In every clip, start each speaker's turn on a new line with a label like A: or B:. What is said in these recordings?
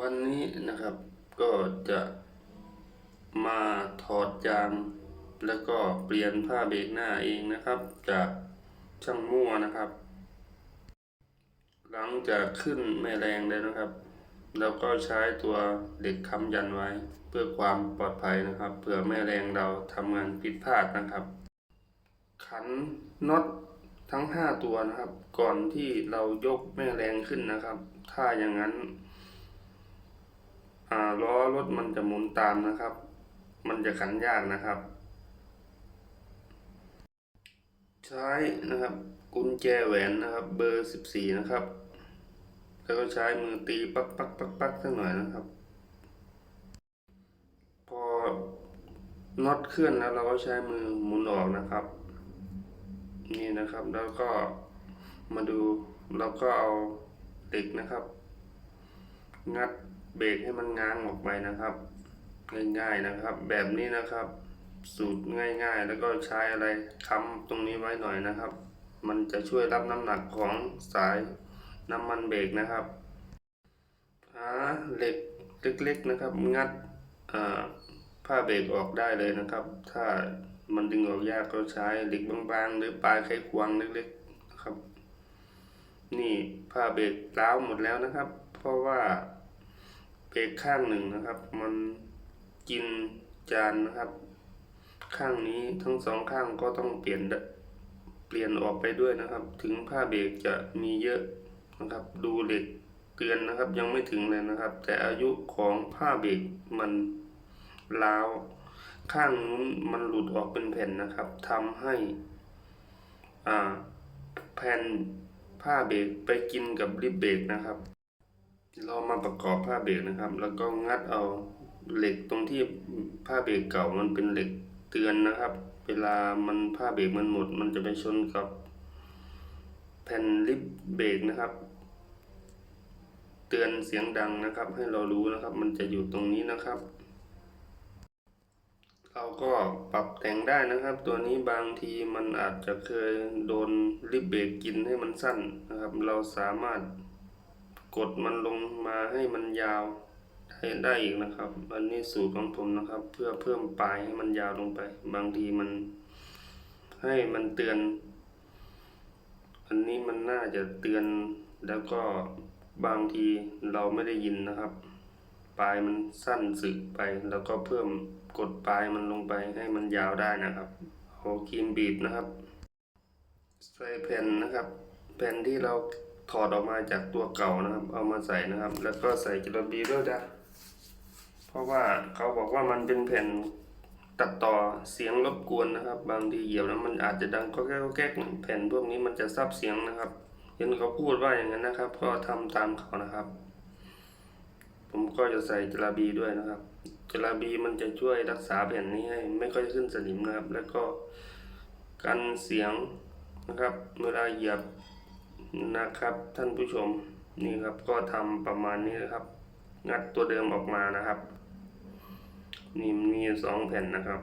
A: วันนี้นะครับก็จะมาถอดยาง แล้วก็เปลี่ยนผ้าเบรกหน้าเองนะครับ จากช่างมั่วนะครับ หลังจากขึ้นแม่แรงแล้วนะครับแล้วก็ใช้ตัวเหล็กค้ำยันไว้ เพื่อความปลอดภัยนะครับเผื่อแม่แรงเราทำงานผิดพลาดนะครับ ขันน็อตทั้ง 5 ตัวนะครับ ก่อนที่เรายกแม่แรงขึ้นนะครับ ถ้าอย่างนั้น ล้อรถมันจะหมุนตามนะครับ มันจะขันยากนะครับ ใช้นะครับ กุญแจแหวนนะครับ เบอร์สิบสี่นะครับ แล้วก็ใช้มือตีปักปักปักปักสักหน่อยนะครับ พอน็อตเคลื่อนแล้วเราก็ใช้มือหมุนออกนะครับ นี่นะครับแล้วก็มาดูเราก็เอาเหล็กนะครับ งัด เบรกให้มันง้างออกไปนะครับ ง่ายๆนะครับ แบบนี้นะครับ สูตรง่ายๆ แล้วก็ใช้อะไรค้ำตรงนี้ไว้หน่อยนะครับ มันจะช่วยรับน้ำหนักของสายน้ำมันเบรกนะครับหาเหล็กเล็กๆนะครับ งัดผ้าเบรกออกได้เลยนะครับ ถ้ามันดึงออกยากก็ใช้เหล็กบางๆ หรือปลายไขควงเล็กๆนะครับ นี่ผ้าเบรกร้าวหมดแล้วนะครับ เพราะว่า เบรกข้างหนึ่งนะครับ มันกินจานนะครับ ข้างนี้ทั้งสองข้างก็ต้องเปลี่ยนเปลี่ยนออกไปด้วยนะครับ ถึงผ้าเบรกจะมีเยอะนะครับ ดูเหล็กเตือนนะครับยังไม่ถึงเลยนะครับ แต่อายุของผ้าเบรกมันล้าวข้างนู้นมันหลุดออกเป็นแผ่นนะครับทำให้อ่าแผ่นผ้าเบรกไปกินกับริบเบรกนะครับ เรามาประกอบผ้าเบรกนะครับ แล้วก็งัดเอาเหล็กตรงที่ผ้าเบรกเก่ามันเป็นเหล็กเตือนนะครับ เวลามันผ้าเบรกมันหมด มันจะไปชนกับแผ่นลิฟเบรกนะครับ เตือนเสียงดังนะครับ ให้เรารู้นะครับ มันจะอยู่ตรงนี้นะครับ เราก็ปรับแต่งได้นะครับ ตัวนี้บางทีมันอาจจะเคยโดนลิฟเบรกกินให้มันสั้นนะครับ เราสามารถ กดมันลงมาให้มันยาวให้ได้อีกนะครับ อันนี้สูตรของผมนะครับ เพื่อเพิ่มปลายให้มันยาวลงไป บางทีมัน ให้มันเตือน อันนี้มันน่าจะเตือนแล้วก็บางทีเราไม่ได้ยินนะครับ ปลายมันสั้นสึกไป แล้วก็เพิ่มกดปลายมันลงไปให้มันยาวได้นะครับเอครีมบีบนะครับใส่แผ่นนะครับ แผ่นที่เรา ถอดออกมาจากตัวเก่านะครับ เอามาใส่นะครับ แล้วก็ใส่จระบีด้วยนะเพราะว่าเขาบอกว่ามันเป็นแผ่นตัดต่อเสียงรบกวนนะครับ บางทีเหยียบแล้วมันอาจจะดังก็แก๊กแก๊กแผ่นพวกนี้มันจะซับเสียงนะครับเห็นเขาพูดว่าอย่างนั้นนะครับ ก็ทำตามเขานะครับ ผมก็จะใส่จระบีด้วยนะครับจระบีมันจะช่วยรักษาแผ่นนี้ให้ไม่ค่อยขึ้นสนิมนะครับ แล้วก็กันเสียงนะครับ เวลาเหยียบ นะครับท่านผู้ชมนี่ครับก็ทำประมาณนี้นะครับ งัดตัวเดิมออกมานะครับ นี่มันมีสองแผ่นนะครับ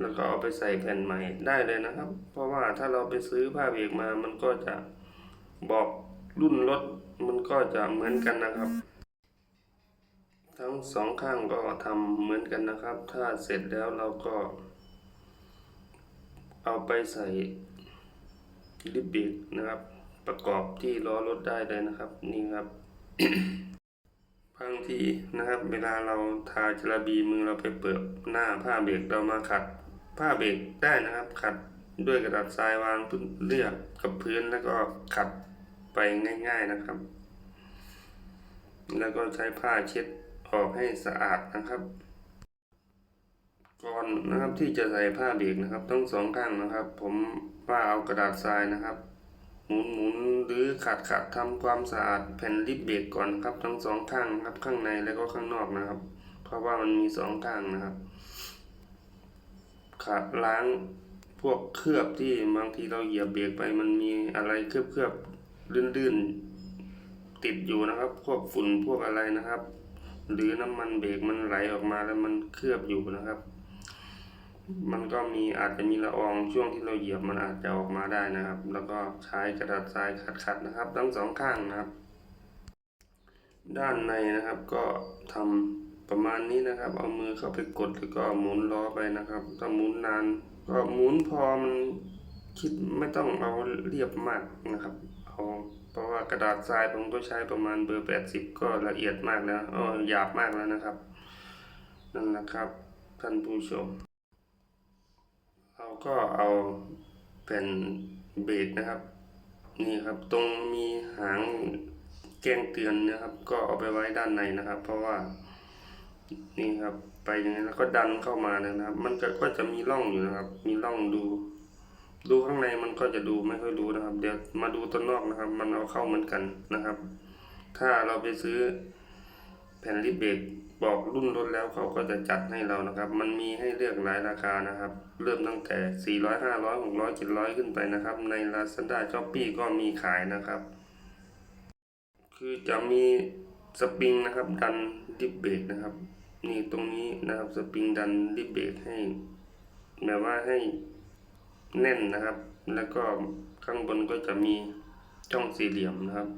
A: แล้วก็เอาไปใส่แผ่นใหม่ได้เลยนะครับ เพราะว่าถ้าเราไปซื้อผ้าเบรกมามันก็จะบอกรุ่นรถมันก็จะเหมือนกันนะครับ ทั้งสองข้างก็ทำเหมือนกันนะครับ ถ้าเสร็จแล้วเราก็ เอาไปใส่ลิปเบรกนะครับ ประกอบที่ล้อรถได้เลยนะครับนี่ครับบางทีนะครับ เวลาเราทาจระบีมือเราไปเปิดหน้าผ้าเบรกเรามาขัดผ้าเบรกได้นะครับ ขัดด้วยกระดาษทรายวางเรียบกับพื้นแล้วก็ขัดไปง่าย ๆนะครับ แล้วก็ใช้ผ้าเช็ดออกให้สะอาดนะครับ ก่อนนะครับที่จะใส่ผ้าเบรกนะครับทั้งสองข้างนะครับ ผมว่าเอากระดาษทรายนะครับ หมุนหมุนหรือขัดขัดทำความสะอาดแผ่นลิปเบรกก่อนครับ ทั้งสองข้างครับข้างในแล้วก็ข้างนอกนะครับ เพราะว่ามันมีสองข้างนะครับ ขัดล้างพวกเคลือบที่บางทีเราเหยียบเบรกไปมันมีอะไรเคลือบเคลือบลื่นๆติดอยู่นะครับ พวกฝุ่นพวกอะไรนะครับ หรือน้ำมันเบรกมันไหลออกมาแล้วมันเคลือบอยู่นะครับ มันก็มีอาจจะมีละอองช่วงที่เราเหยียบมันอาจจะออกมาได้นะครับ แล้วก็ใช้กระดาษทรายขัดๆนะครับ ทั้งสองข้างนะครับ ด้านในนะครับก็ทำประมาณนี้นะครับ เอามือเข้าไปกดแล้วก็หมุนล้อไปนะครับ ถ้าหมุนนานก็หมุนพอมันคิดไม่ต้องเอาเรียบมากนะครับเอาเพราะว่ากระดาษทรายผมก็ใช้ประมาณเบอร์80ก็ละเอียดมากแล้วอ๋อหยาบมากแล้วนะครับ นั่นแหละครับท่านผู้ชม เราก็เอาแผ่นเบรกนะครับ นี่ครับ ตรงมีหางแจ้งเตือนนะครับ ก็เอาไปไว้ด้านในนะครับ เพราะว่านี่ครับ ไปอย่างนี้แล้วก็ดันเข้ามานะครับ มันก็ก็จะมีร่องอยู่นะครับ มีร่องดู ดูข้างในมันก็จะดูไม่ค่อยรู้นะครับ เดี๋ยวมาดูต้นนอกนะครับ มันเอาเข้าเหมือนกันนะครับ ถ้าเราไปซื้อแผ่นลิปเบรก บอกรุ่นรถแล้วเขาก็จะจัดให้เรานะครับ มันมีให้เลือกหลายราคานะครับ เริ่มตั้งแต่ 400 500 600 700 ขึ้นไปนะครับ ใน Lazada Shopee ก็มีขายนะครับ คือจะมีสปริงนะครับดันลิปเบรกนะครับ นี่ตรงนี้นะครับสปริงดันลิปเบรกให้แบบว่าให้แน่นนะครับ แล้วก็ข้างบนก็จะมีช่องสี่เหลี่ยมนะครับ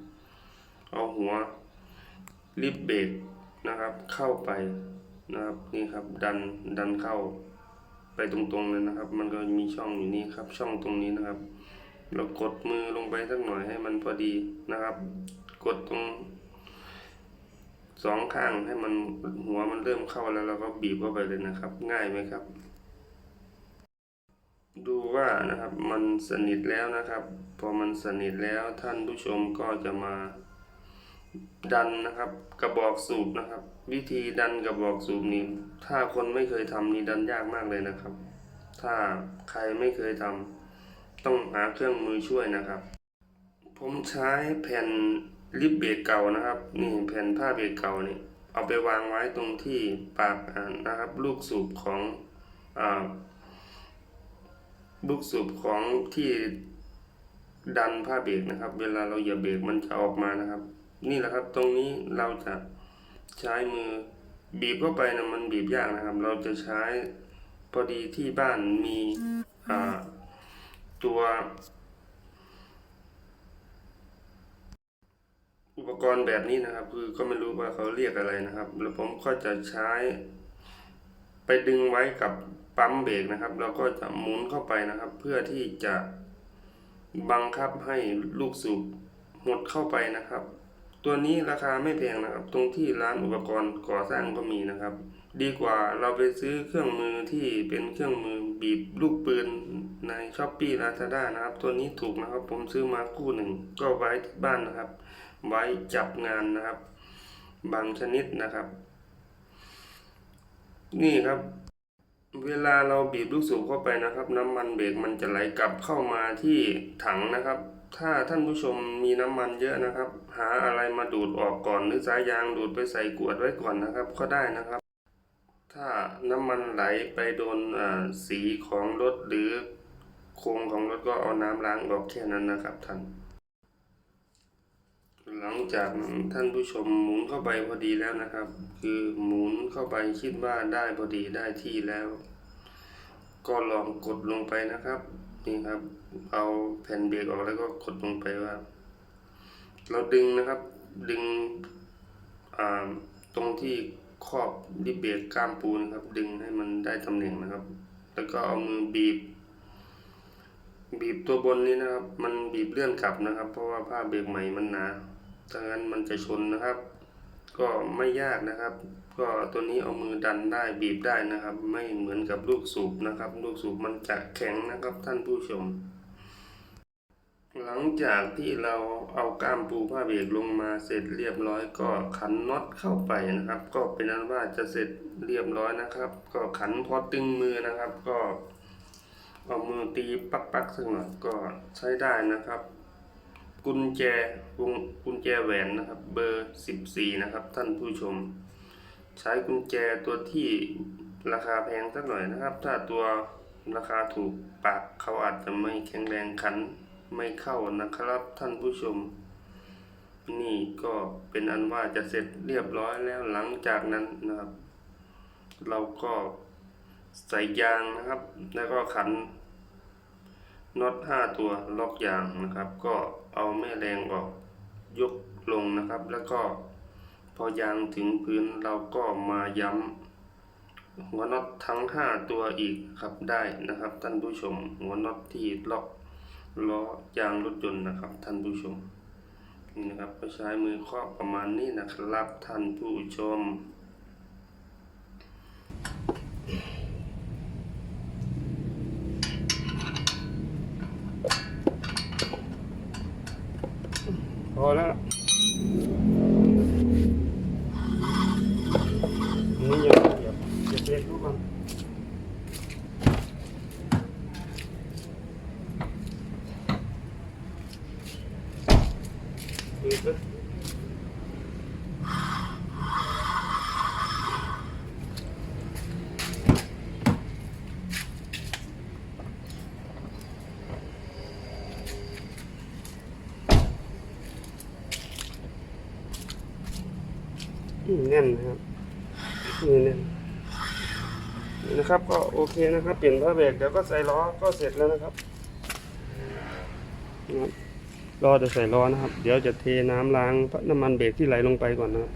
A: เอาหัวลิฟเบรก นะครับเข้าไปนะครับนี่ครับดันดันเข้าไปตรงๆเลยนะครับ มันก็มีช่องอยู่นี่ครับ ช่องตรงนี้นะครับ เรากดมือลงไปสักหน่อยให้มันพอดีนะครับ กดตรงสองข้างให้มันหัวมันเริ่มเข้าแล้วเราก็บีบเข้าไปเลยนะครับ ง่ายไหมครับ ดูว่านะครับมันสนิทแล้วนะครับ พอมันสนิทแล้วท่านผู้ชมก็จะมา ดันนะครับกระบอกสูบนะครับ วิธีดันกระบอกสูบนี้ ถ้าคนไม่เคยทำนี่ดันยากมากเลยนะครับ ถ้าใครไม่เคยทำต้องหาเครื่องมือช่วยนะครับ ผมใช้แผ่นลิปเบรกเก่านะครับ นี่แผ่นผ้าเบรกเก่านี่เอาไปวางไว้ตรงที่ปากนะครับ ลูกสูบของอ่าลูกสูบของที่ดันผ้าเบรกนะครับ เวลาเราเหยียบเบรกมันจะออกมานะครับ นี่แหละครับตรงนี้เราจะใช้มือบีบเข้าไปนะมันบีบยากนะครับ เราจะใช้พอดีที่บ้านมีตัว อุปกรณ์แบบนี้นะครับ คือก็ไม่รู้ว่าเขาเรียกอะไรนะครับ แล้วผมก็จะใช้ ไปดึงไว้กับปั๊มเบรกนะครับ แล้วก็จะหมุนเข้าไปนะครับ เพื่อที่จะบังคับให้ลูกสูบหมดเข้าไปนะครับ ตัวนี้ราคาไม่แพงนะครับ ตรงที่ร้านอุปกรณ์ก่อสร้างก็มีนะครับ ดีกว่าเราไปซื้อเครื่องมือที่เป็นเครื่องมือบีบลูกปืนในช้อปปี้ลาซาด้านะครับ ตัวนี้ถูกนะครับ ผมซื้อมาคู่หนึ่ง ก็ไว้ที่บ้านนะครับ ไว้จับงานนะครับ บางชนิดนะครับ นี่ครับ เวลาเราบีบลูกสูบเข้าไปนะครับ น้ำมันเบรกมันจะไหลกลับเข้ามาที่ถังนะครับ ถ้าท่านผู้ชมมีน้ำมันเยอะนะครับ หาอะไรมาดูดออกก่อน หรือสายยางดูดไปใส่ขวดไว้ก่อนนะครับ ก็ได้นะครับ ถ้าน้ำมันไหลไปโดนอ่าสีของรถหรือโครงของรถก็เอาน้ำล้างออกแค่นั้นนะครับท่าน หลังจากท่านผู้ชมหมุนเข้าไปพอดีแล้วนะครับ คือหมุนเข้าไปคิดว่าได้พอดีได้ที่แล้ว ก็ลองกดลงไปนะครับ นี่ครับ เอาแผ่นเบรกออกแล้วก็กดลงไปว่า เราดึงนะครับ ดึงตรงที่ครอบดิเบรกกล้ามปูนครับ ดึงให้มันได้ตำแหน่งนะครับ แล้วก็เอามือบีบ บีบตัวบนนี้นะครับ มันบีบเลื่อนกลับนะครับ เพราะว่าผ้าเบรกใหม่มันหนาถ้างั้นมันจะชนนะครับ ก็ไม่ยากนะครับ ก็ตัวนี้เอามือดันได้บีบได้นะครับ ไม่เหมือนกับลูกสูบนะครับ ลูกสูบมันจะแข็งนะครับท่านผู้ชม หลังจากที่เราเอาก้ามปูผ้าเบรกลงมาเสร็จเรียบร้อยก็ขันน็อตเข้าไปนะครับ ก็เป็นนั้นว่าจะเสร็จเรียบร้อยนะครับ ก็ขันพอตึงมือนะครับ ก็เอามือตีปักปักๆสักหน่อยก็ใช้ได้นะครับ กุญแจวงกุญแจแหวนนะครับ เบอร์สิบสี่นะครับ ท่านผู้ชม ใช้กุญแจตัวที่ราคาแพงสักหน่อยนะครับ ถ้าตัวราคาถูกปากเขาอาจจะไม่แข็งแรงขันไม่เข้านะครับท่านผู้ชม นี่ก็เป็นอันว่าจะเสร็จเรียบร้อยแล้วหลังจากนั้นนะครับ เราก็ใส่ยางนะครับ แล้วก็ขันน็อตห้าตัวล็อกยางนะครับ ก็เอาแม่แรงออกยกลงนะครับ แล้วก็ อยางถึงพื้นเราก็มาย้ำหัวน็อตทั้งห้าตัวอีกครับได้นะครับท่านผู้ชม หัวน็อตที่ล็อกล้อยางรถยนต์นะครับท่านผู้ชมนี่นะครับก็ใช้มือเคาะประมาณนี้นะครับท่านผู้ชม
B: พอแล้วนี่อย่าอย่าอย่าเบรกลูกมันเบรกเลยอืม แน่นนะครับมือแน่นนะครับ ก็โอเคนะครับ เปลี่ยนผ้าเบรกเดี๋ยวก็ใส่ล้อก็เสร็จแล้วนะครับรอจะใส่ล้อนะครับ เดี๋ยวจะเทน้ำล้างน้ำมันเบรกที่ไหลลงไปก่อนนะครับ